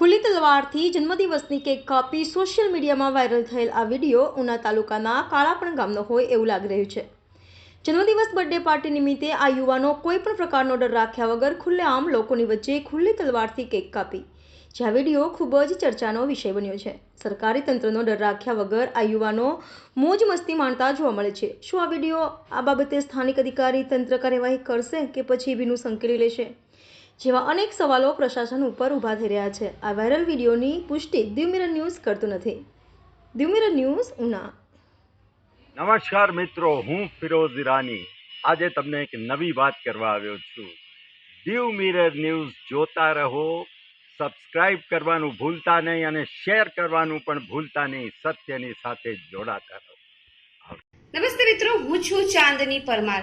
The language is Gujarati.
ખુલ્લી તલવારથી જન્મદિવસની કેક કાપી સોશિયલ મીડિયામાં વાયરલ થયેલ આ વીડિયો ઉના તાલુકાના કાળાપણ ગામનો હોય એવું લાગી રહ્યું છે. જન્મદિવસ બર્થડે પાર્ટી નિમિત્તે આ યુવાનો કોઈ પણ પ્રકારનો ડર રાખ્યા વગર ખુલ્લેઆમ લોકોની વચ્ચે ખુલ્લી તલવારથી કેક કાપી. જે આ વીડિયો ખૂબ જ ચર્ચાનો વિષય બન્યો છે. સરકારી તંત્રનો ડર રાખ્યા વગર આ યુવાનો મોજ મસ્તી માણતા જોવા મળે છે. શું આ વીડિયો આ બાબતે સ્થાનિક અધિકારી તંત્ર કાર્યવાહી કરશે કે પછી ભીનું સંકેલી લેશે? જેવા અનેક સવાલો પ્રશાસન ઉપર ઊભા થઈ રહ્યા છે. આ વાયરલ વિડીયોની પુષ્ટિ દ્યુમિરર ન્યૂઝ કરતું નથી. દ્યુમિરર ન્યૂઝ ઉના. નમસ્કાર મિત્રો હું ફિરોઝ ઈરાની. આજે તમને એક નવી વાત કરવા આવ્યો છું. દીવ મિરર ન્યૂઝ જોતા રહો સબસ્ક્રાઇબ કરવાનું ભૂલતા નહીં અને શેર કરવાનું પણ ભૂલતા નહીં સત્યની સાથે જોડાતા રહો. નમસ્તે મિત્રો હું છું ચાંદની પરમાર.